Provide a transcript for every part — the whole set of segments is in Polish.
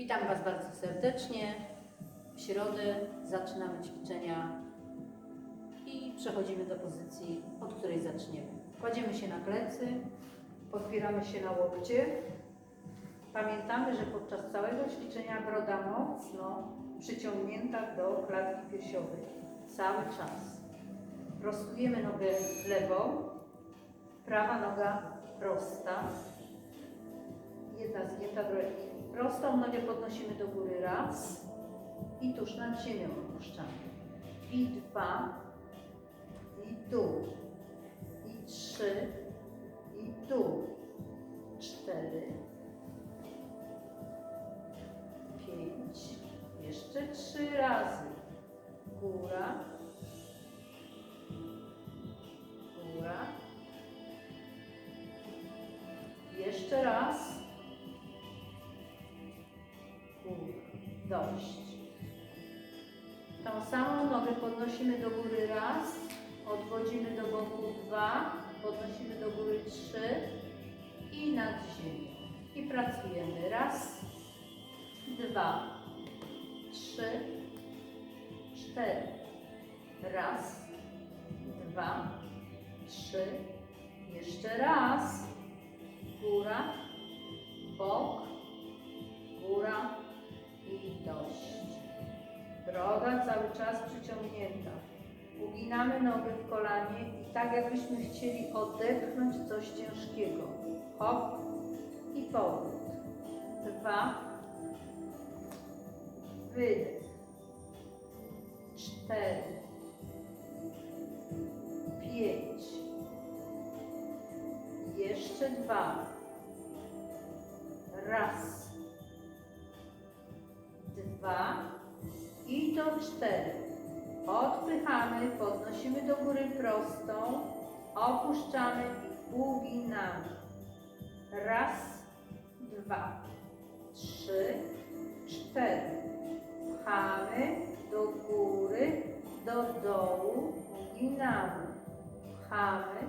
Witam Was bardzo serdecznie. W środę zaczynamy ćwiczenia i przechodzimy do pozycji, od której zaczniemy. Kładziemy się na plecy, podpieramy się na łokcie. Pamiętamy, że podczas całego ćwiczenia broda mocno przyciągnięta do klatki piersiowej. Cały czas. Prostujemy nogę lewą, prawa noga prosta, jedna zgięta, druga. Prostą nogę podnosimy do góry. Raz. I tuż nad ziemią opuszczamy. I dwa, i tu, i trzy, i tu, cztery, pięć, jeszcze trzy razy. Góra, góra, jeszcze raz. Dość. Tą samą nogę podnosimy do góry raz, odwodzimy do boku dwa, podnosimy do góry trzy i nad ziemią. I pracujemy. Raz, dwa, trzy, cztery. Raz, dwa, trzy, jeszcze raz. Góra, bok, góra dość. Broda cały czas przyciągnięta. Uginamy nogę w kolanie i tak jakbyśmy chcieli odepchnąć coś ciężkiego. Hop i powrót. Dwa. Wydech. Cztery. Pięć. Jeszcze dwa. Raz. 4. Odpychamy, podnosimy do góry prostą, opuszczamy i uginamy. Raz, dwa, trzy, cztery. Pchamy do góry, do dołu, uginamy. Pchamy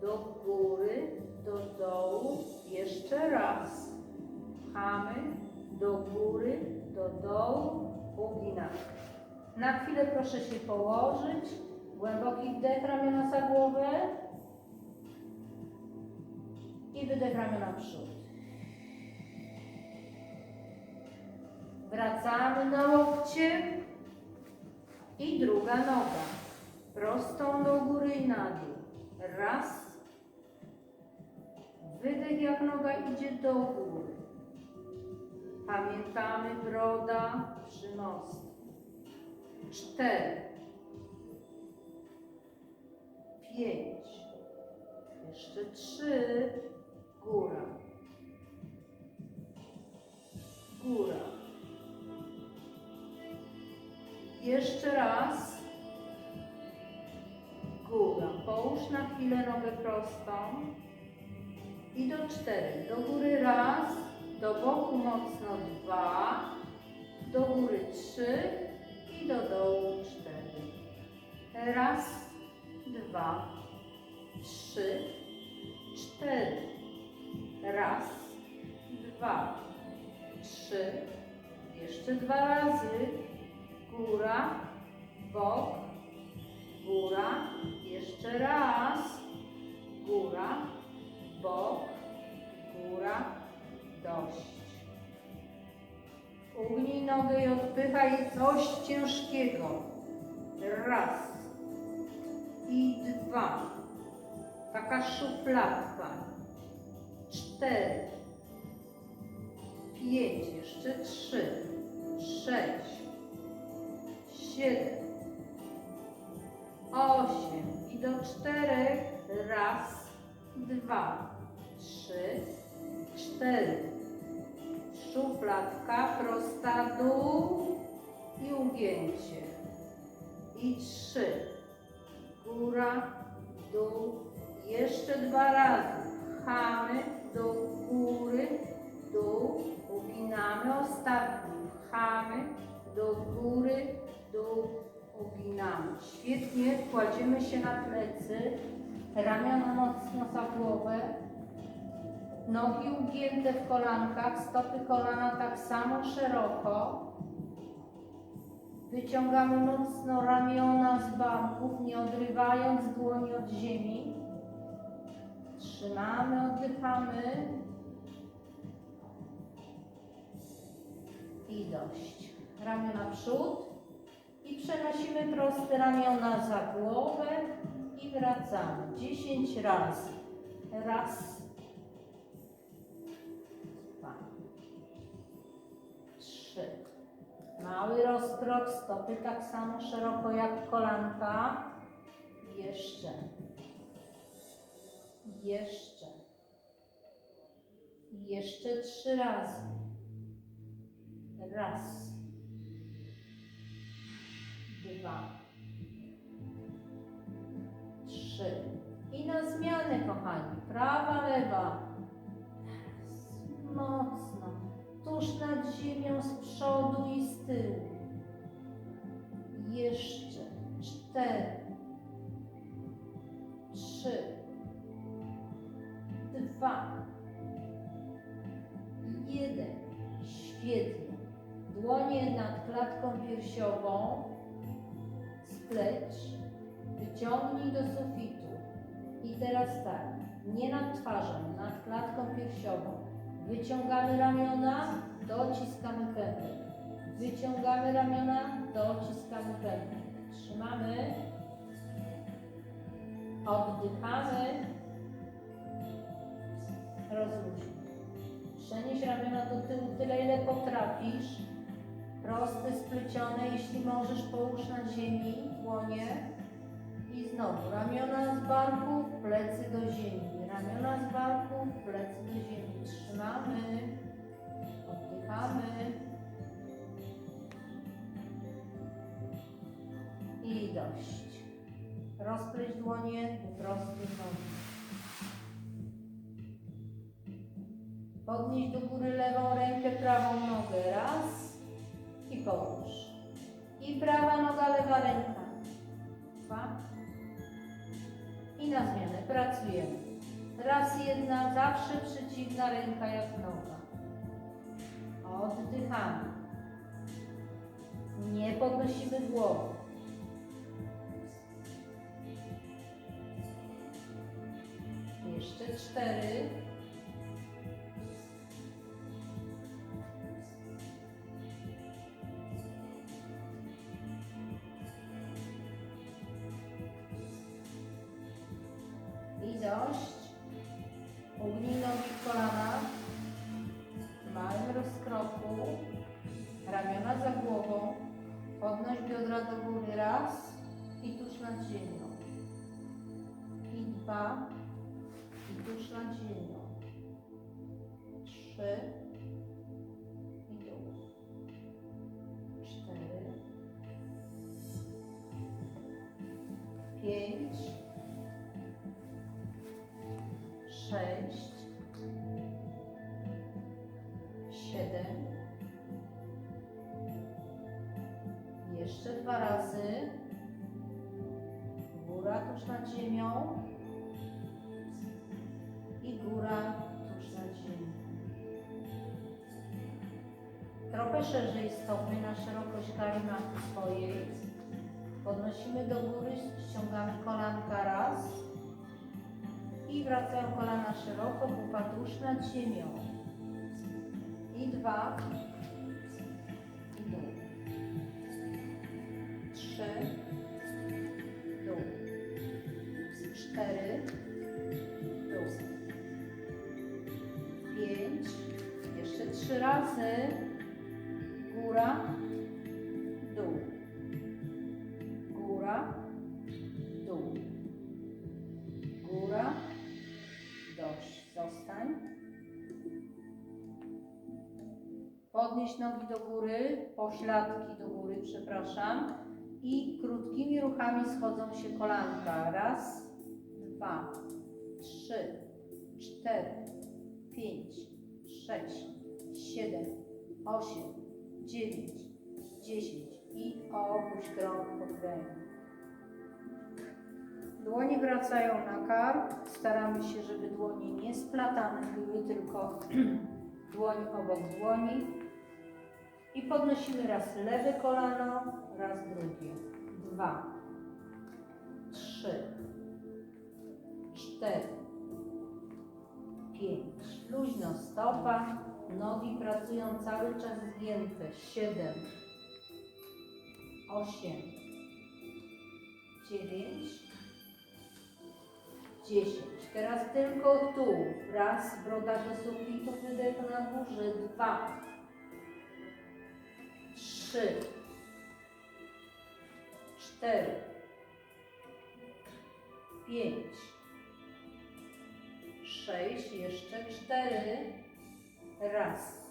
do góry, do dołu, jeszcze raz. Pchamy do góry, do dołu, uginamy. Na chwilę proszę się położyć. Głęboki wdech ramiona za głowę i wydech ramiona przód. Wracamy na łokcie i druga noga. Prostą do góry i na dół. Raz. Wydech jak noga idzie do góry. Pamiętamy broda przy most. Cztery. Pięć. Jeszcze trzy. Góra. Góra. Jeszcze raz. Góra. Połóż na chwilę nogę prostą. I do czterech. Do góry raz. Do boku mocno dwa. Do góry trzy. Do dołu cztery. Raz, dwa, trzy, cztery. Raz, dwa, trzy. Jeszcze dwa razy. Góra, bok, góra. Jeszcze raz. Góra, bok, góra. Dość. Ugnij nogę i odpychaj coś ciężkiego. Raz. I dwa. Taka szufladka. Cztery. Pięć. Jeszcze trzy. Sześć. Siedem. Osiem. I do czterech. Raz. Dwa. Trzy. Cztery szufladka, prosta dół i ugięcie. I trzy. Góra, dół. Jeszcze dwa razy. Pchamy do góry, dół. Uginamy. Ostatni. Pchamy do góry, dół. Uginamy. Świetnie. Kładziemy się na plecy. Ramiona mocno za głowę. Nogi ugięte w kolankach, stopy kolana tak samo szeroko. Wyciągamy mocno ramiona z barków, nie odrywając dłoni od ziemi. Trzymamy, oddychamy. I dość. Ramiona przód. I przenosimy proste ramiona za głowę i wracamy. 10 razy. Raz. trzy, Mały rozkrok, stopy tak samo szeroko jak kolanka. Jeszcze. Jeszcze. Jeszcze trzy razy. Raz. Dwa. Trzy. I na zmianę, kochani. Prawa, lewa. Mocno. Tuż nad ziemią z przodu i z tyłu. Jeszcze. Cztery. Trzy. Dwa. Jeden. Świetnie. Dłonie nad klatką piersiową. Splecz. Wyciągnij do sufitu. I teraz tak. Nie nad twarzą, nad klatką piersiową. Wyciągamy ramiona, dociskamy pępek. Wyciągamy ramiona, dociskamy pępek. Trzymamy. Oddychamy. Rozluźnij. Przenieś ramiona do tyłu tyle, ile potrafisz. Proste, splecione, jeśli możesz, połóż na ziemi dłonie. I znowu ramiona z barków, plecy do ziemi. Ramiona z barków, plecy do ziemi. Trzymamy. Oddychamy. I dość. Rozpleć dłonie, wyprostuj nogi. Podnieś do góry lewą rękę, prawą nogę. Raz i połóż. I prawa noga, lewa ręka. Dwa. I na zmianę pracujemy. Raz jedna, zawsze przeciwna ręka jak noga. Oddychamy. Nie podnosimy głowy. Jeszcze cztery. I dość. Biodra do góry. Raz. I tuż nad ziemią. I dwa. I tuż nad ziemią. Trzy. Razy, góra tuż nad ziemią i góra tuż nad ziemią. Trochę szerzej stopy na szerokość kalimaty swojej. Podnosimy do góry, ściągamy kolanka raz, i wracają kolana szeroko, pupa tuż nad ziemią. I dwa. Trzy. Dół. Cztery. Dół. Pięć. Jeszcze trzy razy. Góra. Dół. Góra. Dół. Góra. Dość. Zostań. Podnieś nogi do góry, pośladki do góry, przepraszam. I krótkimi ruchami schodzą się kolanka. Raz, dwa, trzy, cztery, pięć, sześć, siedem, osiem, dziewięć, dziesięć. I opuść krąg po kręgu. Dłonie wracają na kark. Staramy się, żeby dłonie nie splatane były, tylko dłoń obok dłoni. I podnosimy raz lewe kolano, raz drugie. Dwa, trzy, cztery, pięć. Luźno stopa, nogi pracują cały czas zgięte. Siedem, osiem, dziewięć, dziesięć. Teraz tylko tu. Raz, broda do sufitu, wydech na górze. Dwa, trzy, cztery, pięć, sześć, jeszcze cztery. Raz,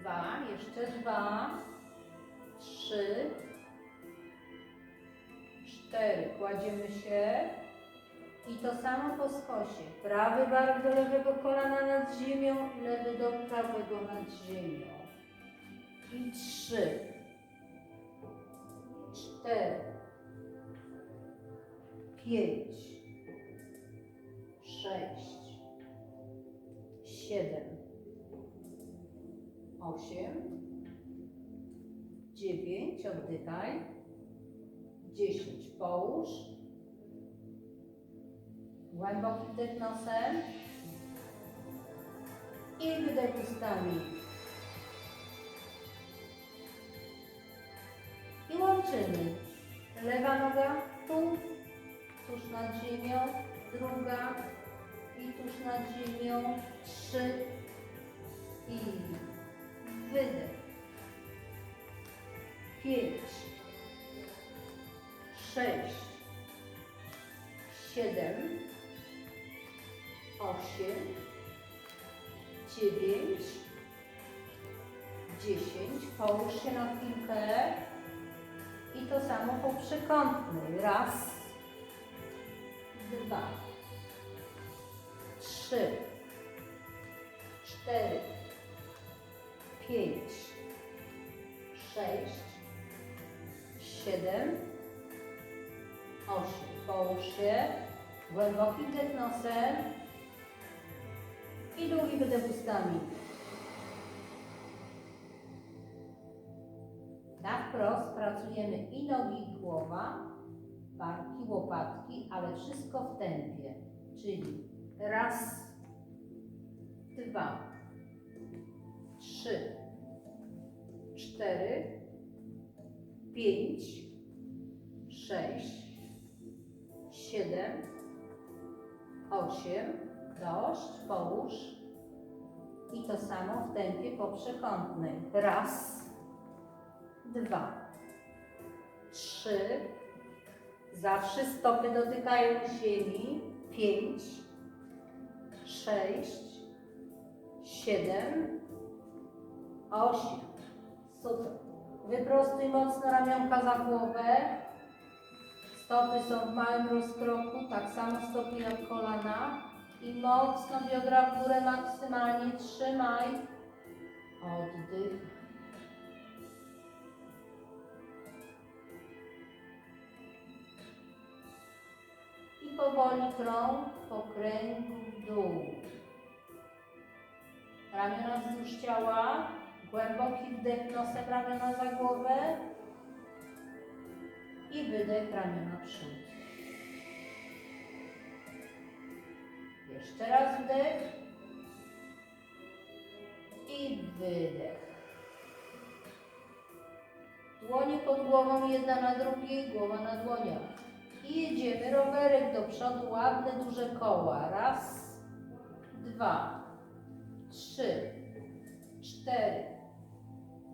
dwa, jeszcze dwa, trzy, cztery. Kładziemy się i to samo po skosie. Prawy bark do lewego kolana nad ziemią, lewy do prawego nad ziemią. I trzy, cztery, pięć, sześć, siedem, osiem, dziewięć, oddychaj, dziesięć, połóż, głęboki wdech nosem. I wydech ustami. I łączymy. Lewa noga tu, tuż nad ziemią, druga i tuż nad ziemią, trzy i wydech. Pięć, sześć, siedem, osiem, dziewięć, dziesięć. Połóż się na chwilkę. I to samo po przekątnej. Raz, dwa, trzy, cztery, pięć, sześć, siedem, osiem. Połóż się. Głęboki wdech nosem i długi wydech ustami. Pracujemy i nogi, i głowa, barki, łopatki, ale wszystko w tempie. Czyli raz, dwa, trzy, cztery, pięć, sześć, siedem, osiem, dość, połóż. I to samo w tempie poprzekątnej. Raz, dwa, trzy, zawsze stopy dotykają ziemi, pięć, sześć, siedem, osiem. Super. Wyprostuj mocno ramionka za głowę. Stopy są w małym rozkroku, tak samo stopy jak kolana. I mocno biodra w górę maksymalnie trzymaj. Oddych. Powoli krąg po kręgu w dół. Ramiona wzdłuż ciała. Głęboki wdech nosem ramiona za głowę. I wydech ramiona przód. Jeszcze raz wdech. I wydech. Dłonie pod głową, jedna na drugiej, głowa na dłoniach. I jedziemy rowerek do przodu, ładne duże koła. Raz, dwa, trzy, cztery,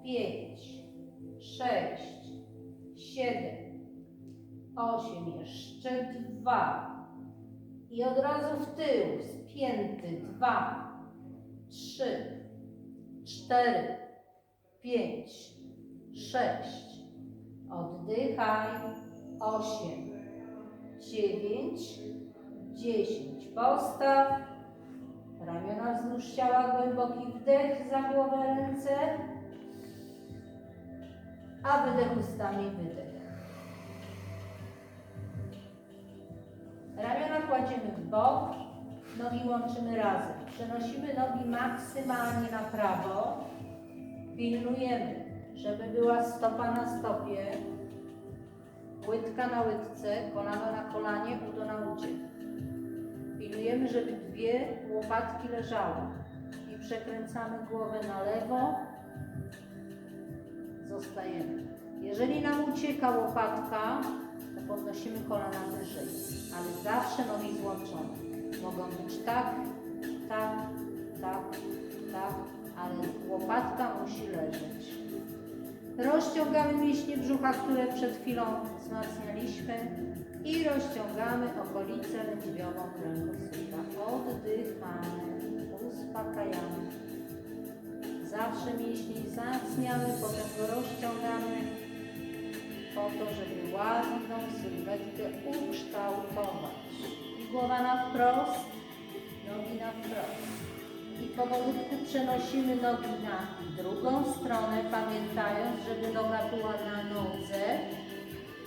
pięć, sześć, siedem, osiem, jeszcze dwa. I od razu w tył, spięty, dwa, trzy, cztery, pięć, sześć. Oddychaj, osiem, dziewięć, dziesięć. Postaw. Ramiona wzdłuż ciała, głęboki wdech za głowę ręce. A wydech ustami, wydech. Ramiona kładziemy w bok, nogi łączymy razem. Przenosimy nogi maksymalnie na prawo. Pilnujemy, żeby była stopa na stopie, łydka na łydce, kolano na kolanie, udo na udzie. Pilnujemy, żeby dwie łopatki leżały i przekręcamy głowę na lewo, zostajemy. Jeżeli nam ucieka łopatka, to podnosimy kolana wyżej, ale zawsze nogi złączone. Mogą być tak, tak, tak, tak, ale łopatka musi leżeć. Rozciągamy mięśnie brzucha, które przed chwilą wzmacnialiśmy i rozciągamy okolicę lędźwiową kręgosłupa. Oddychamy, uspokajamy. Zawsze mięśnie wzmacniamy, potem go rozciągamy po to, żeby ładną sylwetkę ukształtować. I głowa na wprost, nogi na wprost. I powolutku przenosimy nogi na drugą stronę, pamiętając, żeby noga była na nodze.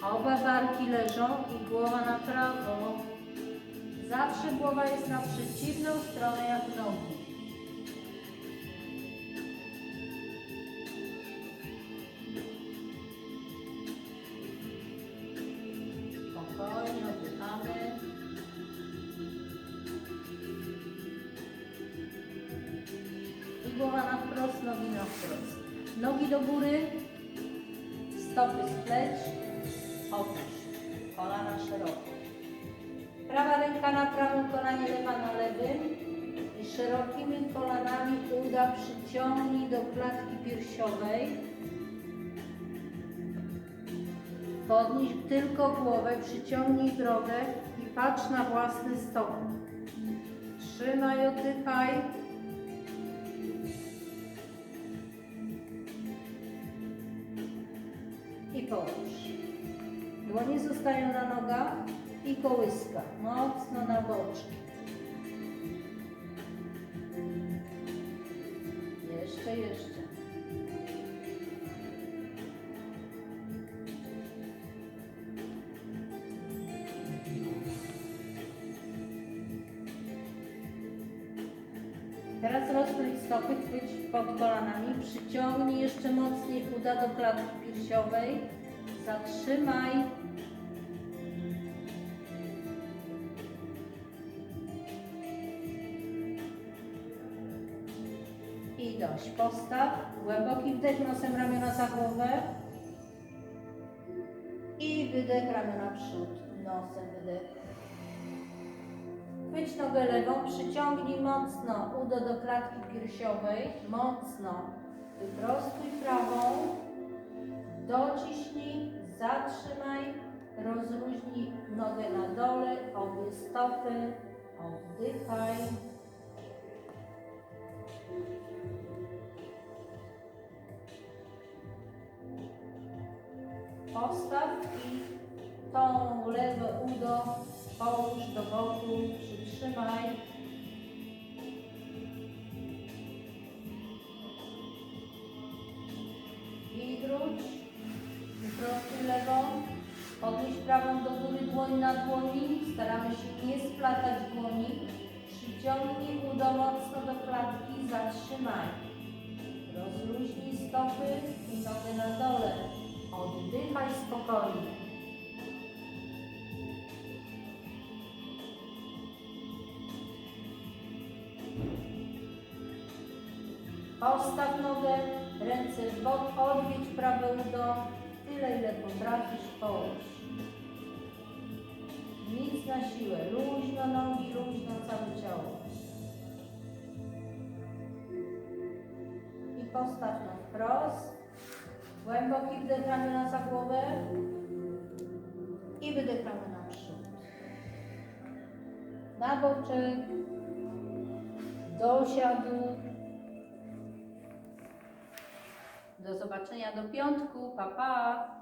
Oba barki leżą i głowa na prawo. Zawsze głowa jest na przeciwną stronę jak nogi. Prawa ręka na prawym kolanie, lewa na lewym i szerokimi kolanami uda przyciągnij do klatki piersiowej. Podnieś tylko głowę, przyciągnij drogę i patrz na własne stopy. Trzymaj, oddychaj. I połóż. Dłonie zostają na nogach i kołyska. Mocno na boczki. Jeszcze, jeszcze. Teraz rozpryć stopy, chwyć pod kolanami, przyciągnij jeszcze mocniej uda do klatki piersiowej, zatrzymaj. Postaw, głęboki wdech nosem ramiona za głowę i wydech ramiona przód, nosem wydech. Chwyć nogę lewą, przyciągnij mocno udo do klatki piersiowej, mocno. Wyprostuj prawą, dociśnij, zatrzymaj, rozluźnij nogę na dole, obie stopy, oddychaj. Połóż do boku, przytrzymaj. I wróć. Wyprostuj lewą. Podnieś prawą do góry, dłoń na dłoni. Staramy się nie splatać dłoni. Przyciągnij udo mocno do klatki, zatrzymaj. Rozluźnij stopy i nogę na dole. Oddychaj spokojnie. Postaw nogę, ręce w bok, odwiedź prawe udo, tyle ile potrafisz, połóż. Nic na siłę, luźno nogi, luźno całe ciało. I postaw na wprost, głęboki wdech ramiona za głowę i wydech ramiona przód. Na boczek, do siadu. Do zobaczenia do piątku. Pa, pa.